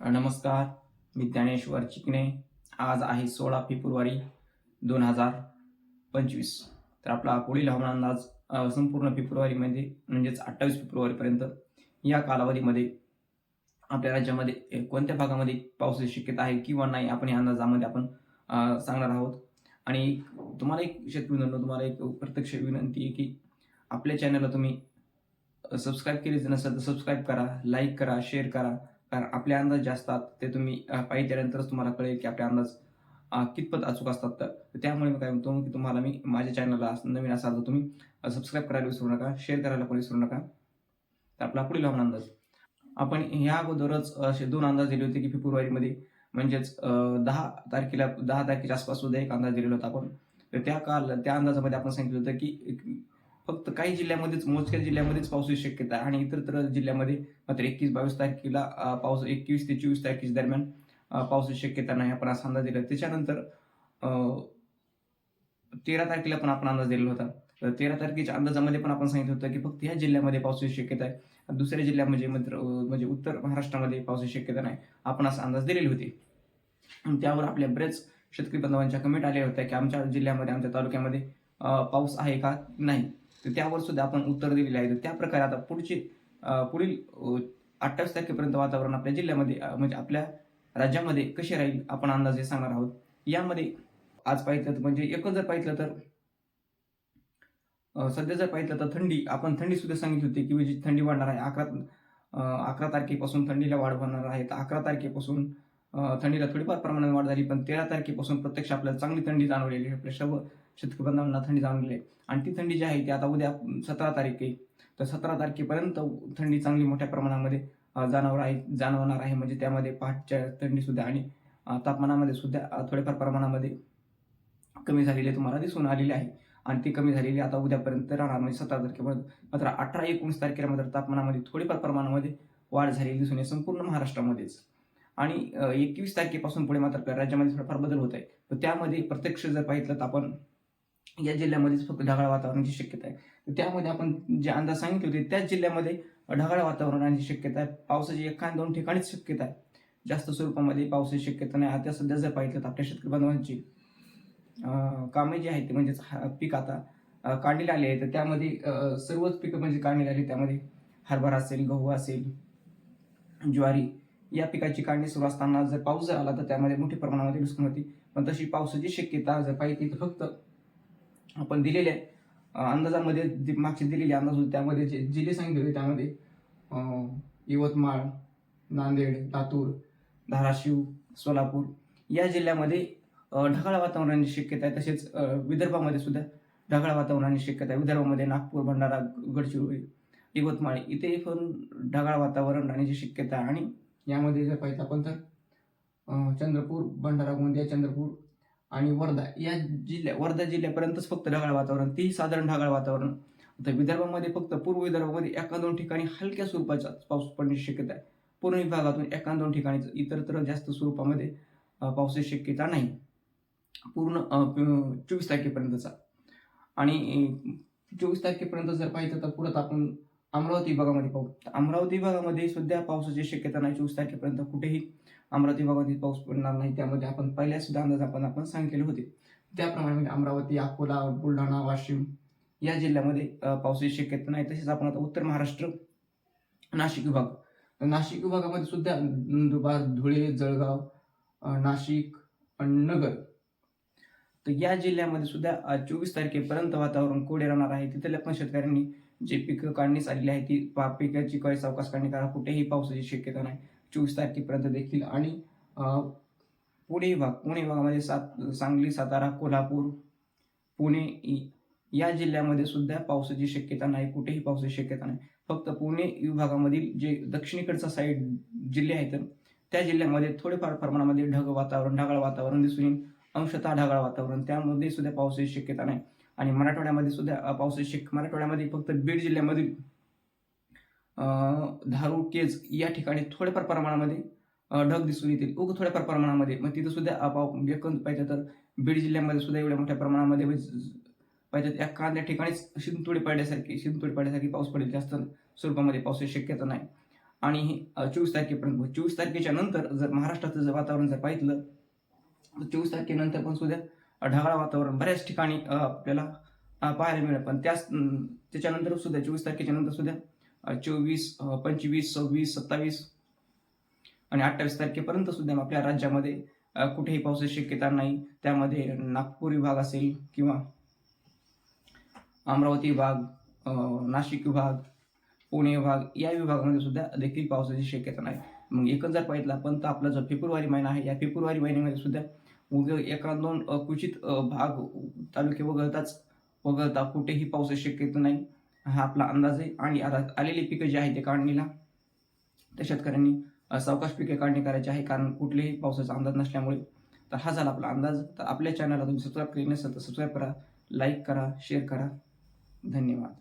नमस्कार मी ज्ञानेश्वर चिकणे आज आहे सोळा फेब्रुवारी दोन हजार पंचवीस. तर आपला पुढील हवामान अंदाज संपूर्ण फेब्रुवारीमध्ये म्हणजेच अठ्ठावीस फेब्रुवारीपर्यंत या कालावधीमध्ये आपल्या राज्यामध्ये कोणत्या भागामध्ये पावसाची शक्यता आहे किंवा नाही आपण या अंदाजामध्ये आपण सांगणार आहोत. आणि तुम्हाला एक शेतकरी तुम्हाला एक प्रत्यक्ष विनंती आहे की आपल्या चॅनलला तुम्ही सबस्क्राईब केलेच नसेल तर सबस्क्राईब करा लाईक करा शेअर करा. कारण आपले अंदाज जे असतात ते तुम्ही अ, पाहिल्यानंतरच तुम्हाला कळेल की आपले अंदाज कितपत अचूक असतात. तर त्यामुळे मी काय म्हणतो की तुम्हाला मी माझ्या चॅनलला नवीन असाल तर तुम्ही सबस्क्राईब करायला विसरू नका शेअर करायला पण विसरू नका. तर आपला पुढील हवामान अंदाज. आपण ह्या अगोदरच असे दोन अंदाज दिले होते की फेब्रुवारीमध्ये म्हणजेच दहा तारखेला दहा तारखेच्या आसपास सुद्धा एक अंदाज दिलेला होता आपण. तर त्या काल त्या अंदाजामध्ये आपण सांगितलं होतं की एक- फक्त काही जिल्ह्यामध्येच मोजक्या जिल्ह्यामध्येच पावसाची शक्यता आहे. आणि इतर तर जिल्ह्यामध्ये मात्र एकवीस बावीस तारखेला पाऊस एकवीस ते चोवीस तारखेच्या दरम्यान अ, पावसाची शक्यता नाही आपण असा अंदाज दिला. त्याच्यानंतर तेरा तारखेला पण आपण अंदाज दिलेला होता. तर तेरा तारखेच्या अंदाजामध्ये पण आपण सांगितलं होतं की फक्त ह्या जिल्ह्यामध्ये पावसाची शक्यता आहे. दुसऱ्या जिल्ह्यामध्ये म्हणजे मात्र म्हणजे उत्तर महाराष्ट्रामध्ये पावसाची शक्यता नाही आपण असा अंदाज दिलेले होते. त्यावर आपल्या बरेच शेतकरी बांधवांच्या कमेंट आल्या होत्या की आमच्या जिल्ह्यामध्ये आमच्या तालुक्यामध्ये पाऊस आहे का? नाही. तर त्यावर सुद्धा आपण उत्तर दिलेले आहे. तर त्या प्रकारे आता पुढचे पुढील अठ्ठावीस तारखेपर्यंत वातावरण आपल्या जिल्ह्यामध्ये म्हणजे आपल्या राज्यामध्ये कसे राहील आपण अंदाजे सांगणार आहोत. यामध्ये आज पाहिलं तर म्हणजे एकच जर पाहिलं तर सध्या जर पाहिलं तर थंडी आपण थंडी सुद्धा सांगितली होती की म्हणजे थंडी वाढणार आहे. अकरा अकरा तारखेपासून थंडीला वाढ होणार आहे. तर अकरा तारखेपासून थंडीला थोडीफार प्रमाणात वाढ झाली पण तेरा तारखेपासून प्रत्यक्ष आपल्याला चांगली थंडी जाणवलेली आहे. आपल्या सर्व शेतकरी बांधवांना थंडी जाणवलेली आहे आणि ती थंडी जी आहे ती आता उद्या सतरा तारीख आहे. तर सतरा तारखेपर्यंत थंडी चांगली मोठ्या प्रमाणामध्ये जाणवणार आहे जाणवणार आहे. म्हणजे त्यामध्ये पहाटच्या थंडी सुद्धा आणि तापमानामध्ये सुद्धा थोड्याफार प्रमाणामध्ये कमी झालेली तुम्हाला दिसून आलेली आहे. आणि ती कमी झालेली आता उद्यापर्यंत राहणार. म्हणजे सतरा तारखेपर्यंत मात्र अठरा एकोणीस तारखेला मात्र तापमानामध्ये थोडीफार प्रमाणामध्ये वाढ झालेली दिसून येते संपूर्ण महाराष्ट्रामध्येच. आणि एकवीस तारखेपासून पुढे मात्र राज्यामध्ये थोडाफार बदल होत आहे. तर त्यामध्ये प्रत्यक्ष जर पाहिलं तर आपण या जिल्ह्यामध्येच फक्त ढगाळ वातावरणाची शक्यता आहे. तर त्यामध्ये आपण जे अंदाज सांगितले होते त्याच जिल्ह्यामध्ये ढगाळ वातावरणाची शक्यता आहे. पावसाची एखाद दोन ठिकाणीच शक्यता आहे. जास्त स्वरूपामध्ये पावसाची शक्यता नाही. आता सध्या जर पाहिजे तर आपल्या शेतकरी बांधवांची कामे जी आहेत ते म्हणजेच हा- पीक आता अं, काढलेले आले आहे. तर त्यामध्ये सर्वच पिकं म्हणजे काढलेली आली त्यामध्ये हरभरा असेल गहू असेल ज्वारी या पिकाची काढणी सुरू असताना जर पाऊस जर आला तर त्यामध्ये मोठ्या प्रमाणामध्ये नुकसान होती. पण तशी पावसाची शक्यता जर पाहिजे तर फक्त आपण दिलेल्या अंदाजामध्ये मागचे दिलेले अंदाज होते. त्यामध्ये जे जिल्हे सांगितले होते त्यामध्ये यवतमाळ नांदेड लातूर धाराशिव सोलापूर या जिल्ह्यामध्ये ढगाळ वातावरणाची शक्यता आहे. तसेच विदर्भामध्ये सुद्धा ढगाळ वातावरणाची शक्यता आहे. विदर्भामध्ये नागपूर भंडारा गडचिरोली यवतमाळ इथे पण ढगाळ वातावरण राहण्याची शक्यता आहे. आणि यामध्ये जर पाहिजे आपण तर चंद्रपूर भंडारा गोंदिया चंद्रपूर आणि वर्धा या जिल्ह्या वर्धा जिल्ह्यापर्यंतच फक्त ढगाळ वातावरण तेही साधारण ढगाळ वातावरण. आता विदर्भामध्ये फक्त पूर्व विदर्भामध्ये एका दोन ठिकाणी हलक्या स्वरूपाचा पाऊस पडण्याची शक्यता आहे. पूर्ण विभागातून एका दोन ठिकाणी इतरत्र जास्त स्वरूपामध्ये पावसाची शक्यता नाही. पूर्ण चोवीस तारखेपर्यंतचा. आणि चोवीस तारखेपर्यंत जर पाहिजे तर पुढं आपण अमरावती विभागामध्ये पाहू अमरावती विभागामध्ये सुद्धा पावसाची शक्यता नाही. चोवीस तारखेपर्यंत कुठेही अमरावती विभागामध्ये पाऊस पडणार नाही. त्यामध्ये आपण पहिल्या सुद्धा अंदाज आपण आपण सांगितले होते. त्याप्रमाणे म्हणजे अमरावती अकोला बुलढाणा वाशिम या जिल्ह्यामध्ये पावसाची शक्यता नाही. तसेच आपण आता उत्तर महाराष्ट्र नाशिक विभाग. नाशिक विभागामध्ये सुद्धा नंदुरबार धुळे जळगाव नाशिक आणि नगर. तर या जिल्ह्यामध्ये सुद्धा चोवीस तारखेपर्यंत वातावरण कोडे राहणार आहे. तिथल्या पण शेतकऱ्यांनी जे पिकं काढणीस आलेली आहे ती पा- पिकाची काही सावकाश काढणी करा. कुठेही पावसाची शक्यता नाही. चोवीस तारखेपर्यंत देखील. आणि पुणे विभाग पुणे विभागामध्ये सात सांगली सातारा कोल्हापूर पुणे या जिल्ह्यामध्ये सुद्धा पावसाची शक्यता नाही. कुठेही पावसाची शक्यता नाही. फक्त पुणे विभागामधील जे दक्षिणेकडचा साईड जिल्हे आहेत त्या जिल्ह्यामध्ये थोडेफार प्रमाणामध्ये ढग वातावरण ढगाळ वातावरण दिसून येईल. अंशतः ढगाळ वातावरण. त्यामध्ये सुद्धा पावसाची शक्यता नाही. आणि मराठवाड्यामध्ये सुद्धा पावसाची मराठवाड्यामध्ये फक्त बीड जिल्ह्यामधील धारू केज या ठिकाणी थोड्याफार प्रमाणामध्ये ढग दिसून येतील. उग थोड्याफार प्रमाणामध्ये. मग तिथं सुद्धा अ, पाव पाहिजे तर बीड जिल्ह्यामध्ये सुद्धा एवढ्या मोठ्या प्रमाणामध्ये म्हणजे पाहिजेत. पाहिजे त्या एखाद्या ठिकाणीच शिंतोडी पडल्यासारखी शिंतोडी पडल्यासारखी पाऊस पडेल. जास्त स्वरूपामध्ये पावसाची शक्यता नाही. आणि चोवीस तारखेपर्यंत चोवीस तारखेच्या नंतर जर महाराष्ट्राचं जर वातावरण जर पाहिलं तर चोवीस तारखेनंतर पण सुद्धा ढगाळ वातावरण बऱ्याच ठिकाणी आपल्याला पाहायला मिळेल. पण त्याच त्याच्यानंतर सुद्धा चोवीस तारखेच्या नंतर सुद्धा चोवीस पंचवीस सव्वीस सत्तावीस आणि अठ्ठावीस तारखेपर्यंत सुद्धा आपल्या राज्यामध्ये कुठेही पावसाची शक्यता नाही. त्यामध्ये नागपूर विभाग असेल किंवा अमरावती विभाग नाशिक विभाग पुणे विभाग या विभागामध्ये सुद्धा देखील पावसाची शक्यता नाही. मग एकच जर पाहितलं आपण तर आपला जो फेब्रुवारी महिना आहे या फेब्रुवारी महिन्यामध्ये सुद्धा एका दोन क्वचित भाग तालुके वगळताच वगळता कुठेही पावसाची शक्यता नाही हा आपला अंदाज आहे. आणि आता आलेली पिकं जी आहेत ते काढणीला त्या शेतकऱ्यांनी सावकाश पिके काढणी करायची आहे. कारण कुठलेही पावसाचा अंदाज नसल्यामुळे तर हा झाला आपला अंदाज. तर आपल्या चॅनलला तुम्ही सबस्क्राईब केले नसेल तर सबस्क्राईब करा लाईक करा शेअर करा. धन्यवाद.